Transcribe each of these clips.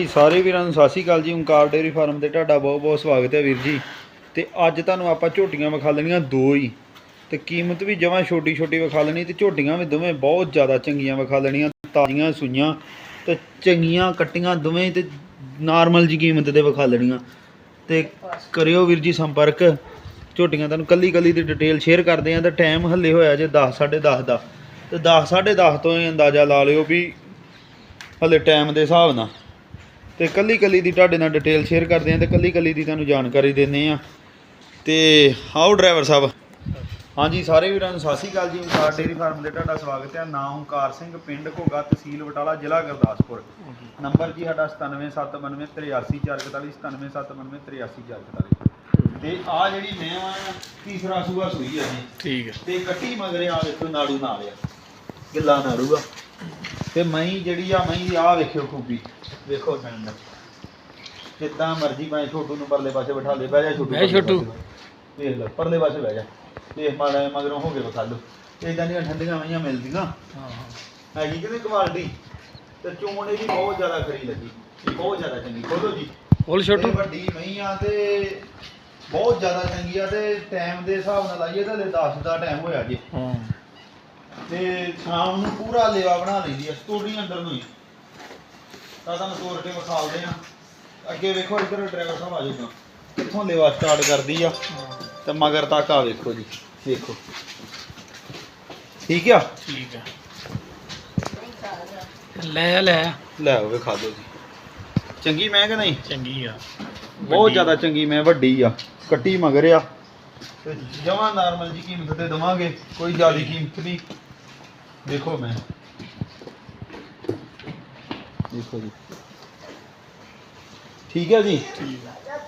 ਜੀ, ਸਾਰੇ ਵੀਰਾਂ ਨੂੰ ਸਤਿ ਸ਼੍ਰੀ ਅਕਾਲ ਜੀ। ਓਂਕਾਰ ਡੇਅਰੀ ਫਾਰਮ ਤੇ ਤੁਹਾਡਾ ਬਹੁਤ ਬਹੁਤ ਸਵਾਗਤ ਹੈ ਵੀਰ ਜੀ। ਤੇ ਅੱਜ ਤੁਹਾਨੂੰ ਆਪਾਂ ਝੋਟੀਆਂ ਵਿਖਾ ਲੈਣੀਆਂ ਦੋ ਹੀ। ਤੇ ਕੀਮਤ ਵੀ ਜਮਾਂ ਛੋਟੀ ਛੋਟੀ ਵਿਖਾ ਲੈਣੀ ਤੇ ਝੋਟੀਆਂ ਵੀ ਦੋਵੇਂ ਬਹੁਤ ਜ਼ਿਆਦਾ ਚੰਗੀਆਂ ਵਿਖਾ ਲੈਣੀਆਂ, ਤਾਜ਼ੀਆਂ, ਸੂਈਆਂ ਤੇ ਚੰਗੀਆਂ ਕੱਟੀਆਂ ਦੋਵੇਂ ਤੇ ਨਾਰਮਲ ਜੀ ਕੀਮਤ ਤੇ ਵਿਖਾ ਲੈਣੀਆਂ। ਤੇ ਕਰਿਓ ਵੀਰ ਜੀ ਸੰਪਰਕ। ਝੋਟੀਆਂ ਤੁਹਾਨੂੰ ਕੱਲੀ ਕੱਲੀ ਦੀ ਡਿਟੇਲ ਸ਼ੇਅਰ ਕਰਦੇ ਆ ਤੇ ਟਾਈਮ ਹੱਲੇ ਹੋਇਆ ਜੇ 10 10:30 ਦਾ। ਤੇ 10 10:30 ਤੋਂ ਇਹ ਅੰਦਾਜ਼ਾ ਲਾ ਲਿਓ ਵੀ ਹਲੇ ਟਾਈਮ ਦੇ ਹਿਸਾਬ ਨਾਲ। ਤੇ ਕੱਲੀ ਕੱਲੀ ਦੀ ਤੁਹਾਡੇ ਨਾਲ ਡਿਟੇਲ ਸ਼ੇਅਰ ਕਰਦੇ ਆ ਤੇ ਕੱਲੀ ਕੱਲੀ ਦੀ ਤੁਹਾਨੂੰ ਜਾਣਕਾਰੀ ਦਿੰਦੇ ਆ। ਤੇ ਆਓ ਡਰਾਈਵਰ ਸਾਹਿਬ। ਹਾਂਜੀ ਸਾਰੇ ਵੀਰਾਂ ਨੂੰ ਸਤਿ ਸ਼੍ਰੀ ਅਕਾਲ ਜੀ। ਓਂਕਾਰ ਡੇਅਰੀ ਫਾਰਮ ਦੇ ਤੁਹਾਡਾ ਸਵਾਗਤ ਹੈ। ਨਾਮ ਓਂਕਾਰ ਸਿੰਘ ਪਿੰਡ ਘੋਗਾ ਤਹਿਸੀਲ ਬਟਾਲਾ ਜ਼ਿਲ੍ਹਾ ਗੁਰਦਾਸਪੁਰ। ਨੰਬਰ ਜੀ ਸਾਡਾ 9779383444 9779383444 ਤੇ ਆ ਜਿਹੜੀ ਮੈਂ ਆ ਤੀਸਰਾ ਸੂਆ ਸੂਈ ਆ ਜੀ। ਠੀਕ ਹੈ ਤੇ ਕੱਟੀ ਮਗਰੇ ਆ ਵੇਖੋ ਨਾੜੂ ਨਾਲ ਆ। ਗਿੱਲਾ ਨਾੜੂ ਆ। ਤੇ ਮਈ ਜਿਹੜੀ ਆ ਮਈ ਆ ਵੇਖਿਓ ਖੂਬੀ। ਵੇਖੋ ਠੰਡ ਜਿੱਦਾਂ ਮਰਜ਼ੀ ਮੈਂ ਛੋਟੂ ਨੂੰ ਪਰਲੇ ਪਾਸੇ ਬਿਠਾ ਲੈ ਬਹਿ ਜਾ ਛੋਟੂ ਬਹਿ ਪਰਲੇ ਛੋਟੂ। ਪਾਸੇ। ਵੇਖ ਲੈ ਪਰਲੇ ਪਾਸੇ ਬਹਿ ਜਾ। ਦੇਖ ਮਾੜਾ ਜਿਹਾ ਮਗਰੋਂ ਹੋ ਕੇ ਵਿਖਾ ਲਓ। ਇਦਾਂ ਦੀਆਂ ਠੰਡੀਆਂ ਮਈਆਂ ਮਿਲਦੀਆਂ। ਹਾਂ ਹੈਗੀ ਕਿਤੇ ਕੁਆਲਿਟੀ? ਤੇ ਚੋਣ ਇਹਦੀ ਬਹੁਤ ਜ਼ਿਆਦਾ ਖਰੀ ਲੱਗੀ। ਇਹ ਬਹੁਤ ਜ਼ਿਆਦਾ ਚੰਗੀ। ਖੋਲੋ ਜੀ। ਬੋਲ ਛੋਟੂ। ਇਹ ਵੱਡੀ ਮਈ ਆ ਤੇ ਬਹੁਤ ਜ਼ਿਆਦਾ ਚੰਗੀ ਆ ਤੇ ਟਾਈਮ ਦੇ ਹਿਸਾਬ ਨਾਲ ਲਾਈਏ ਤਾਂ ਹਲੇ 10 ਦਾ ਟਾਈਮ ਹੋਇਆ ਜੀ। ਹਾਂ। ਤੇ ਸ਼ਾਮ ਨੂੰ ਪੂਰਾ ਲੇਵਾ ਬਣਾ ਲਈਦੀ ਆ ਸਟੋਰੀ ਅੰਦਰ ਨੂੰ ਹੀ। ਤਾਂ ਤੁਹਾਨੂੰ ਤੋਰ ਕੇ ਵਿਖਾਲਦੇ ਆ। ਅੱਗੇ ਵੇਖੋ ਇੱਧਰ ਡਰਾਈਵਰ ਸਾਹਿਬ ਆ ਜਾਊਗਾ ਕਿੱਥੋਂ ਲੇਵਾ ਸਟਾਰਟ ਕਰਦੀ ਆ? ਤੇ ਮਗਰ ਤੱਕ ਆ ਵੇਖੋ ਜੀ ਵੇਖੋ। ਠੀਕ ਆ? ਠੀਕ ਹੈ ਲੈ ਲੈ ਲੈ ਆਓ ਵਿਖਾ ਦਿਓ ਜੀ। ਚੰਗੀ ਮੈਂ ਕਿ ਨਹੀਂ? ਚੰਗੀ ਆ। ਬਹੁਤ। ਜ਼ਿਆਦਾ ਚੰਗੀ ਮੈਂ ਵੱਡੀ ਆ। ਕੱਟੀ ਮਗਰ ਆ। ਤੇ ਜਮਾਂ ਨਾਰਮਲ ਜੀ ਕੀਮਤ ਤੇ ਦਵਾਂਗੇ ਕੋਈ ਜ਼ਿਆਦਾ ਕੀਮਤ ਨਹੀਂ। ਦੇਖੋ ਮੈਂ। ਦੇਖੋ ਜੀ। ਠੀਕ ਹੈ ਜੀ? ਠੀਕ ਆ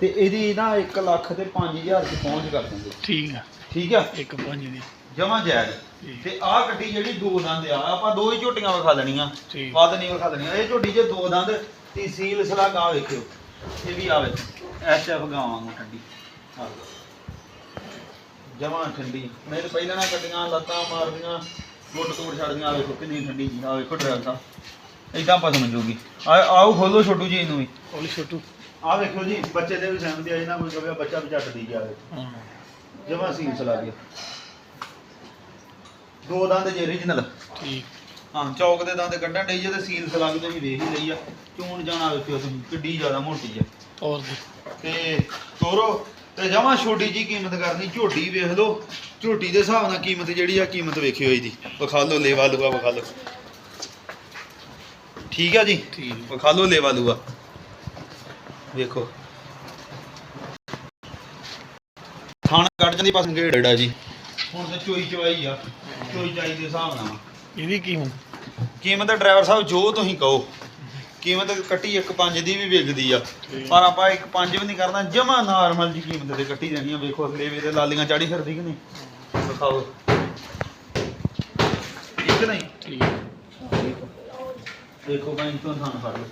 ਤੇ ਇਹਦੀ ਨਾ 1 ਲੱਖ ਤੇ 5000 ਚ ਪਹੁੰਚ ਕਰ ਦਿੰਦੇ। ਠੀਕ ਆ ਠੀਕ ਆ ਇੱਕ ਪੰਜ ਦੀ। ਜਮਾਂ ਜਾਇਜ਼। ਠੀਕ। ਤੇ ਆਹ ਗੱਡੀ ਜਿਹੜੀ ਦੋ ਦੰਦ ਆ ਆਪਾਂ ਦੋ ਹੀ ਝੋਟੀਆਂ ਵਿਖਾ ਲੈਣੀਆਂ। ਠੀਕ। ਵੱਧ ਨਹੀਂ ਵਿਖਾ ਲੈਣੀਆਂ। ਇਹ ਝੋਟੀ 'ਚ ਦੋ ਦੰਦ ਤੇ ਸੀਲ ਸਲਾਗ ਆ ਵੇਖਿਓ। ਇਹ ਵੀ ਆਵੇ ਐਸ ਐਫ ਗਾਵਾਂ ਨੂੰ ਠੰਡੀ। ਜਮਾਂ ਠੰਡੀ। ਨਹੀਂ ਤਾਂ ਪਹਿਲਾਂ ਨਾ ਕੱਟੀਆਂ ਲੱਤਾਂ ਮਾਰਦੀਆਂ ਗੁੱਟ ਤੋੜ ਛੱਡਦੀਆਂ ਆ ਵੇਖੋ ਕਿੰਨੀ ਠੰਡੀ ਜੀ। ਆ ਵੇਖੋ ਡਰਾਈਵਰ ਸਾਹਿਬ ਇਦਾਂ ਪਸੰਦ ਜੂਗੀ। ਆ ਆਓ ਖੋਲੋ ਛੋਟੂ ਜੀ ਇਹਨੂੰ ਵੀ। ਬੋਲ ਛੋਟੂ। ਆ ਵੇਖੋ ਜੀ ਬੱਚੇ ਦੇ ਵੀ ਸਹਿਮਤੀ ਆ ਨਾ ਕੋਈ ਕਵੇ ਬੱਚਾ ਵੀ ਝੱਟ ਦੀ ਜਾਵੇ। ਜਮਾਂ ਸੀਲ ਸਲਾਗ ਗਿਆ ਦੋ ਦੰਦ ਜੇ origignal ਠੀਕ। ਹਾਂ ਚੌਕ ਦੇ ਦੰਦ ਕੱਢਣ ਡਈ ਜੇ ਤੇ ਸੀਲ ਸਲਾਗ ਤੁਸੀਂ ਵੇਖ ਹੀ ਲਈ ਆ। ਚੂਣ ਜਾਣਾ ਵੇਖਿਓ ਤੁਸੀਂ ਕਿੱਡੀ ਜ਼ਿਆਦਾ ਮੋਟੀ ਆ। ਔਰ ਤੇ ਤੋਰੋ ਤੇ ਜਮਾ ਛੋਟੀ ਜੀ ਕੀਮਤ ਕਰਨੀ ਝੋਟੀ ਵੇਖ ਲਓ। ਝੋਟੀ ਦੇ ਹਿਸਾਬ ਨਾਲ ਕੀਮਤ ਜਿਹੜੀ ਆ ਕੀਮਤ ਵੇਖਿਓ ਇਹਦੀ। ਵਿਖਾ ਲਓ ਲੇਵਾ ਲੂਆ ਵਿਖਾ ਲਓ। ਠੀਕ ਆ ਜੀ? ਠੀਕ। ਵਿਖਾ ਲਓ ਲੇਵਾ ਲੂਆ। ਵੇਖੋ। ਥਾਣ ਕੱਢ ਜਾਂਦੀ ਪਾਸ ਗੇੜਾ ਜੀ। ਹੁਣ ਤੇ ਚੋਈ ਚਵਾਈ ਆ। ਚੋਈ ਚਾਈ ਦੇ ਹਿਸਾਬ ਨਾਲ ਇਹਦੀ ਕੀਮਤ ਕੀਮਤ ਡਰਾਈਵਰ ਸਾਹਿਬ ਜੋ ਤੁਸੀਂ ਕਹੋ। ਕੀਮਤ ਕੱਟੀ 1.5 ਦੀ ਵੀ ਵਿਕਦੀ ਆ। ਪਰ ਆਪਾਂ 1.5 ਵੀ ਨਹੀਂ ਕਰਨਾ ਜਮਾ ਨਾਰਮਲ ਜੀ ਕੀਮਤ ਤੇ ਕੱਟੀ ਜਾਣੀ ਆ। ਵੇਖੋ ਅਗਲੇ ਵੇ ਤੇ ਲਾਲੀਆਂ ਚਾੜੀ ਫਿਰਦੀ ਕਿ ਨਹੀਂ? ਦਿਖਾਓ। ਠੀਕ ਨਹੀਂ? ਠੀਕ। ਦੇਖੋ ਮੈਂ ਤੋਂ ਥਾਣ ਫੜ ਲਓ।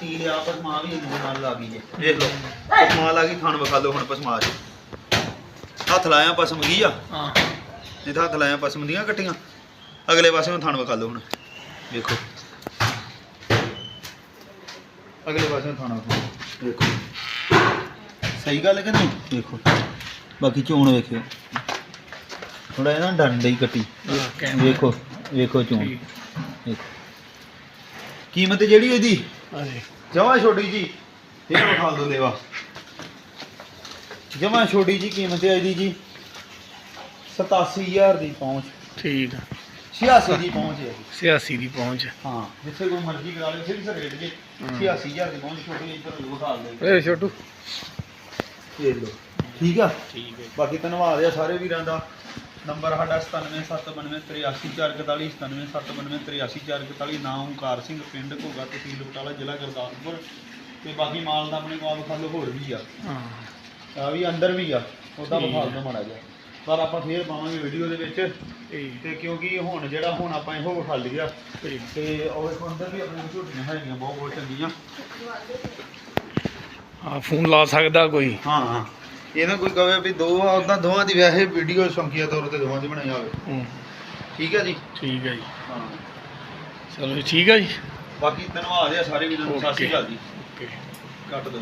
ਸੀਲ ਆ ਪਸਮਾ ਵੀ ਇਹਦੇ ਨਾਲ ਲਾ ਗਈ ਜੇ। ਦੇਖ ਲਓ ਪਸਮਾ ਲਾ ਗਈ ਥਾਣ ਵਿਖਾ ਲਓ ਹੁਣ ਪਸਮਾ ਜੀ ਹੱਥ ਲਾਇਆ ਪਸਮ ਗਈ ਆ। ਹਾਂ। ਨਹੀਂ ਤਾਂ ਹੱਥ ਲਾਇਆ ਪਸਮ ਦੀਆਂ ਕੱਟੀਆਂ। ਅਗਲੇ ਪਾਸੇ ਨੂੰ ਥਣ ਵਿਖਾ ਲਓ ਹੁਣ। ਵੇਖੋ ਅਗਲੇ ਪਾਸੇ ਨੂੰ ਥਣ ਵਿਖਾ ਲਓ। ਵੇਖੋ ਸਹੀ ਗੱਲ ਹੈ ਕਿ ਨਹੀਂ? ਵੇਖੋ ਬਾਕੀ ਚੋਣ ਵੇਖਿਓ। ਥੋੜਾ ਇਹਨਾਂ ਡੰਡ ਹੀ ਕੱਟੀ। ਵੇਖੋ ਵੇਖੋ ਚੋਣ। ਵੇਖੋ। ਕੀਮਤ ਜਿਹੜੀ ਇਹਦੀ ਅਰੇ ਜਮਾ ਛੋਟੀ ਜੀ। ਇਹ ਵਿਖਾ ਦੋ ਲੇਵਾ ਜਮਾ ਛੋਟੀ ਜੀ ਕੀਮਤ ਹੈ ਇਹਦੀ ਜੀ। 87000 ਦੀ ਪਹੁੰਚ। ਠੀਕ ਆ। 86 ਦੀ ਪਹੁੰਚ ਹੈ ਜੀ 86 ਦੀ ਪਹੁੰਚ। ਹਾਂ ਜਿੱਥੇ ਕੋਈ ਮਰਜ਼ੀ ਕਰਾ ਲੇ ਫਿਰ ਰੇਟ ਜੇ। ਹਮ। 86000 ਦੀ ਪਹੁੰਚ ਛੋਟੀ ਇੱਧਰ ਵਿਖਾ ਦੇ ਏ ਛੋਟੂ। ਇਹ ਲੋ ਠੀਕ ਆ? ਠੀਕ ਹੈ। ਬਾਕੀ ਧੰਨਵਾਦ ਆ ਸਾਰੇ ਵੀਰਾਂ ਦਾ। ਨੰਬਰ ਸਾਡਾ 9779383441 9779383441 ਨਾਮ ਓਮਕਾਰ ਸਿੰਘ ਪਿੰਡ ਘੋਗਾ ਤਹਿਸੀਲ ਬਟਾਲਾ ਜ਼ਿਲ੍ਹਾ ਗੁਰਦਾਸਪੁਰ। ਤੇ ਬਾਕੀ ਮਾਲ ਦਾ ਆਪਣੇ ਕੋਲ ਵਿਖਾ ਲਓ ਹੋਰ ਵੀ ਆ। ਹਾਂ। ਆ ਵੀ ਅੰਦਰ ਵੀ ਆ ਉਹਦਾ ਵਿਖਾ ਆ। ਦੋ ਮਾੜਾ ਜਿਹਾ। ਪਰ ਆਪਾਂ ਫੇਰ ਪਾਵਾਂਗੇ ਵੀਡੀਓ ਦੇ ਵਿੱਚ। ਤੇ ਕਿਉਂਕਿ ਹੁਣ ਜਿਹੜਾ ਹੁਣ ਆਪਾਂ ਇਹੋ ਵਿਖਾ ਲਿਆ। ਤੇ ਉਹ ਇਸ ਅੰਦਰ ਵੀ ਆਪਣੇ ਝੋਟੀਆਂ ਹੈਗੀਆਂ ਬਹੁਤ ਬਹੁਤ ਚੰਗੀਆਂ। ਹਾਂ ਫੋਨ ਲਾ ਸਕਦਾ ਕੋਈ? ਹਾਂ ਹਾਂ। ਇਹ ਨਾ ਕੋਈ ਕਵੇ ਵੀ ਦੋ ਆ ਉਦਾਂ ਦੋਵਾਂ ਦੀ ਵੈਸੇ ਵੀਡੀਓ ਸ਼ੌਂਕੀਆ ਤੌਰ ਤੇ ਦੋਵਾਂ ਦੀ ਬਣਾਈ ਹੋਵੇ। ਹੂੰ। ਠੀਕ ਹੈ ਜੀ? ਠੀਕ ਹੈ ਜੀ। ਹਾਂ। ਚਲੋ ਜੀ, ਠੀਕ ਹੈ ਜੀ। ਬਾਕੀ ਧੰਨਵਾਦ ਆ ਸਾਰੇ ਵੀਰਾਂ ਨੂੰ। ਸਤਿ ਸ਼੍ਰੀ ਅਕਾਲ ਜੀ। ਓਕੇ। ਕੱਟ ਦਿਓ।